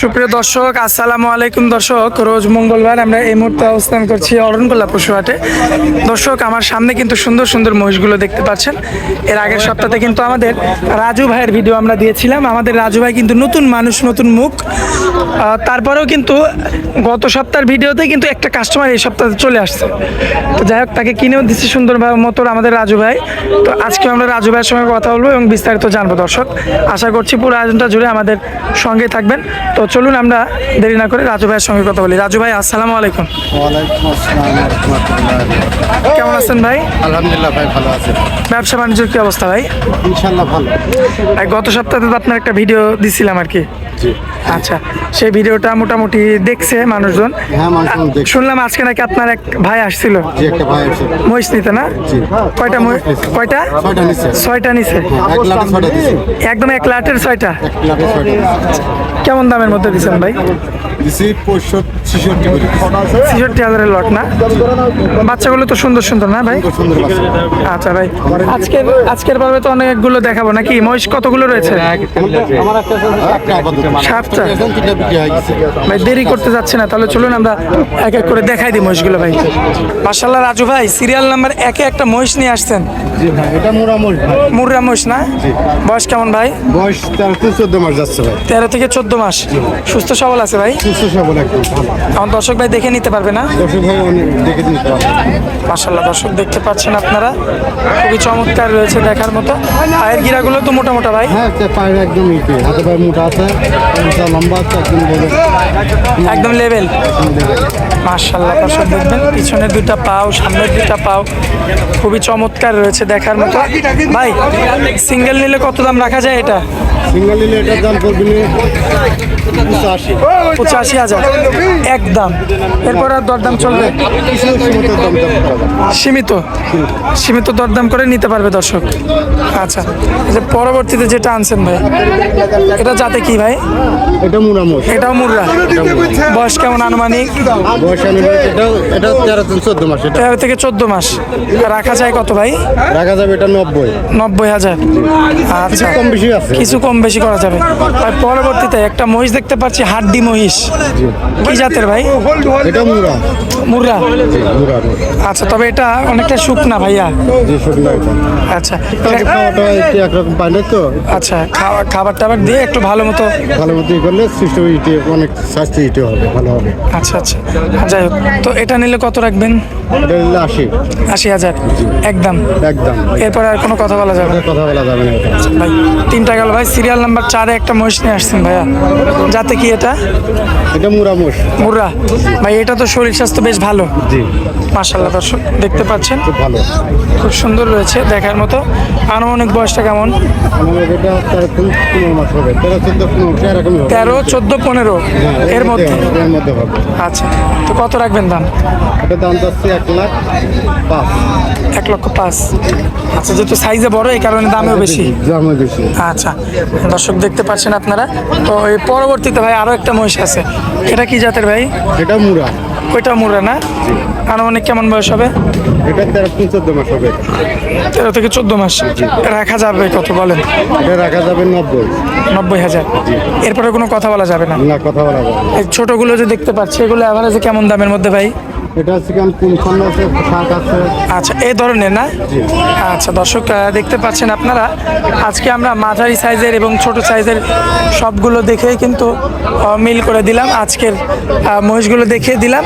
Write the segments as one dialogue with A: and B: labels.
A: সুপ্রিয় দর্শক, আসসালামু আলাইকুম দর্শক। রোজ মঙ্গলবার আমরা এই মুহূর্তে অবস্থান করছি অরণকোলা পশুহাটে। দর্শক, আমার সামনে কিন্তু সুন্দর সুন্দর মহিষগুলো দেখতে পাচ্ছেন। এর আগের সপ্তাহে কিন্তু আমাদের রাজু ভাইয়ের ভিডিও আমরা দিয়েছিলাম। আমাদের রাজু ভাই কিন্তু নতুন মানুষ, নতুন মুখ। তারপরেও কিন্তু গত সপ্তাহের ভিডিওতে কিন্তু একটা কাস্টমার এই সপ্তাহে চলে আসছে। তো যাই হোক তাকে কিনেও দিচ্ছে সুন্দরভাবে মতো আমাদের রাজু ভাই। তো আজকে আমরা রাজু ভাইয়ের সঙ্গে কথা বলব এবং বিস্তারিত জানব দর্শক। আশা করছি পুরো আয়োজনটা জুড়ে আমাদের সঙ্গে থাকবেন। তো চলুন আমরা দেরি না করে রাজু ভাইয়ের সঙ্গে কথা বলি। রাজু ভাই আসসালামু আলাইকুম। কেমন আছেন ভাই?
B: আলহামদুলিল্লাহ ভাই ভালো আছে।
A: ব্যবসা বাণিজ্যের কি অবস্থা ভাই?
B: ইনশাল্লাহ ভালো।
A: গত সপ্তাহে তো আপনার একটা ভিডিও দিছিলাম আর কি। আচ্ছা সেই ভিডিওটা মোটামুটি দেখছে মানুষজন
B: হ্যাঁ
A: শুনলাম আজকে নাকি আপনার এক ভাই আসছিল মহিষ নিতে না কয়টা কয়টা
B: ছয়টা
A: নিছে একদম এক লাটের ছয়টা। কেমন দামের মধ্যে দিচ্ছেন ভাই
B: ছেষট্টি
A: হাজারের লট না বাচ্চাগুলো তো সুন্দর সুন্দর না ভাই আচ্ছা ভাই আজকের আজকের পর্বে তো অনেকগুলো দেখাবো নাকি মহিষ কতগুলো রয়েছে
B: আমার একটা
A: সাতটা।
B: এখন
A: ভাই দেরি করতে যাচ্ছে না তাহলে চলুন আমরা এক এক করে দেখাই দিই মহিষগুলো ভাই। মার্শাল্লাহ রাজু ভাই সিরিয়াল নাম্বার একে একটা মহিষ নিয়ে আসছেন। মুর্রা মহিষ না? বয়স কেমন ভাই?
B: বয়স তেরো থেকে চোদ্দ মাস যাচ্ছে ভাই।
A: তেরো থেকে চোদ্দ মাস। সুস্থ সবল আছে ভাই?
B: সুস্থ সবল একদম
A: আমার দর্শক ভাই দেখে নিতে পারবে না?
B: দর্শক ভাই দেখে দিতে পারবে।
A: মার্শাল্লাহ দর্শক দেখতে পাচ্ছেন আপনারা। খুবই চমৎকার রয়েছে দেখার মতো। পায়ের গিরাগুলো তো মোটা মোটা ভাই।
B: হ্যাঁ পায়ের একদম হাতে পায়ে মোটা আছে। একদম
A: একদম লেভেল। মার্শাল্লাহ পাশে দেখবেন পিছনের দুটা পাও, সামনের দুটা পাও। খুবই চমৎকার রয়েছে দেখার মতো। ভাই সিঙ্গেল নিলে কত দাম রাখা যায় এটা?
B: সিঙ্গেল নিলে এটার দাম পড়বে পঁচাশি।
A: পঁচাশি হাজার। একদম এরপর আর দরদাম চলবে?
B: সীমিত।
A: সীমিত দরদাম করে নিতে পারবে দর্শক। আচ্ছা। যে পরবর্তীতে যেটা আনছেন ভাই এটা যাতে কি ভাই?
B: এটা মুরামোষ
A: এটাও মুর্রা বয়স কেমন আনুমানিক?
B: বয়স এটাও এটা তেরো থেকে চোদ্দ মাস এটা।
A: তেরো থেকে চোদ্দ মাস। রাখা যায় কত ভাই?
B: রাখা যাবে এটা নব্বই।
A: নব্বই হাজার। আচ্ছা।
B: কম বেশি আছে।
A: কিছু কম বেশি করা যাবে। আর পরবর্তীতে একটা মহিষ দেখতে পাচ্ছি হাড্ডি মহিষ। কি জাতের ভাই?
B: এটা মুরা। মুরা?
A: আচ্ছা তবে এটা অনেকটা শুকনা ভাইয়া। আচ্ছা।
B: একরকম পাইলে তো।
A: আচ্ছা খাবার খাবার টাবার দিয়ে একটু ভালো মতো
B: ভালো মতো করলে সিস্টেম ইটে অনেক স্বাস্থ্য ইটে হবে ভালো হবে।
A: আচ্ছা আচ্ছা। যাই হোক তো এটা নিলে কত রাখবেন?
B: এটা নিলে আশি।
A: আশি হাজার। একদম।
B: একদম।
A: এরপর আর কোনো কথা বলা যাবে।
B: কথা বলা যাবে না এটা।
A: ভাই তিনটা গেল ভাই সিরিয়াল নাম্বার চারে একটা মহিষ নিয়ে আসছেন ভাইয়া। যাতে কি এটা?
B: এটা মুরামোষ
A: মুর্রা ভাই এটা তো শরীর স্বাস্থ্য বেশ ভালো।
B: জি।
A: মাশাল্লাহ দর্শক দেখতে পাচ্ছেন?
B: খুব ভালো।
A: খুব সুন্দর রয়েছে দেখার মতো। আনুমানিক বয়সটা কেমন?
B: তেরো চোদ্দ পনেরো হ্যাঁ,
A: এর মধ্যে?
B: এর মধ্যে
A: আচ্ছা তো কত রাখবেন দাম?
B: এটা দাম যাচ্ছে এক লাখ পাঁচ।
A: এক লক্ষ পাঁচ। আচ্ছা যেহেতু সাইজে বড় এই কারণে দামেও বেশি।
B: দামও বেশি।
A: আচ্ছা দর্শক দেখতে পাচ্ছেন আপনারা। তো এই পরবর্তীতে ভাই আরও একটা মহিষ আছে। এটা কি জাতের ভাই?
B: এটা মুরা।
A: ওইটা মুরা না? আনুমানিক কেমন বয়স হবে?
B: এটা তেরো থেকে চোদ্দ মাস হবে।
A: তেরো থেকে চোদ্দ মাস। রাখা যাবে কত বলেন?
B: এটা রাখা যাবে নব্বই।
A: নব্বই হাজার। এরপরে কোনো কথা বলা যাবে না?
B: না কথা বলা যাবে
A: এই ছোটগুলো যে দেখতে পাচ্ছি এগুলো অ্যাভারেজে কেমন দামের মধ্যে ভাই?
B: এটা হচ্ছে কেমন আছে শাক আছে।
A: আচ্ছা এই ধরনের না? আচ্ছা দর্শক দেখতে পাচ্ছেন আপনারা আজকে আমরা মাঝারি সাইজের এবং ছোট সাইজের সবগুলো দেখেই কিন্তু মিল করে দিলাম। আজকের মহিষগুলো দেখিয়ে দিলাম।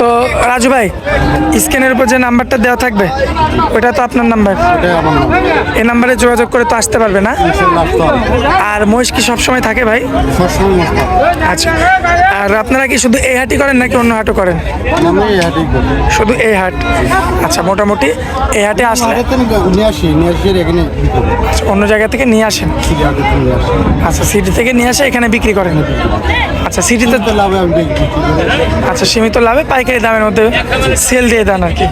A: তো রাজু ভাই স্ক্যানের উপর যে নাম্বারটা দেওয়া থাকবে ওটা তো আপনার নাম্বার এই নাম্বারে যোগাযোগ করে তো আসতে পারবে না। আর মহিষ কি সবসময় থাকে ভাই। আচ্ছা আর আপনারা কি শুধু এই হাটই করেন নাকি অন্য হাটও করেন। শুধু এই হাট আচ্ছা মোটামুটি এই হাটে আসলে
B: করি।
A: অন্য জায়গা থেকে নিয়ে আসেন আচ্ছা সিটি থেকে নিয়ে আসে এখানে বিক্রি করেন আচ্ছা সিটিতে। আচ্ছা সীমিত লাভে পাইকারি দামের মধ্যে সেল দিয়ে দেন আর কি।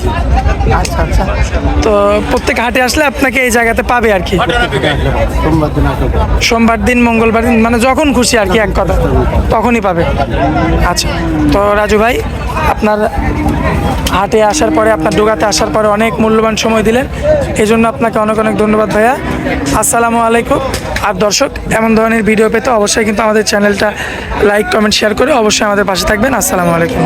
A: আচ্ছা আচ্ছা। তো প্রত্যেক হাটে আসলে আপনাকে এই জায়গাতে পাবে আর কি। সোমবার দিন, মঙ্গলবার দিন মানে যখন খুশি আর কি, এক কথা। তখনই পাবে। আচ্ছা তো রাজু ভাই, আপনার হাটে আসার পরে, আপনার ডোগাতে আসার পরে অনেক মূল্যবান সময় দিলেন। এই জন্য আপনাকে অনেক অনেক ধন্যবাদ ভাইয়া। আসসালামু আলাইকুম। আর দর্শক, এমন ধরনের ভিডিও পেতে অবশ্যই কিন্তু আমাদের চ্যানেলটা লাইক, কমেন্ট, শেয়ার করে অবশ্যই আমাদের পাশে থাকবেন। আসসালামু আলাইকুম।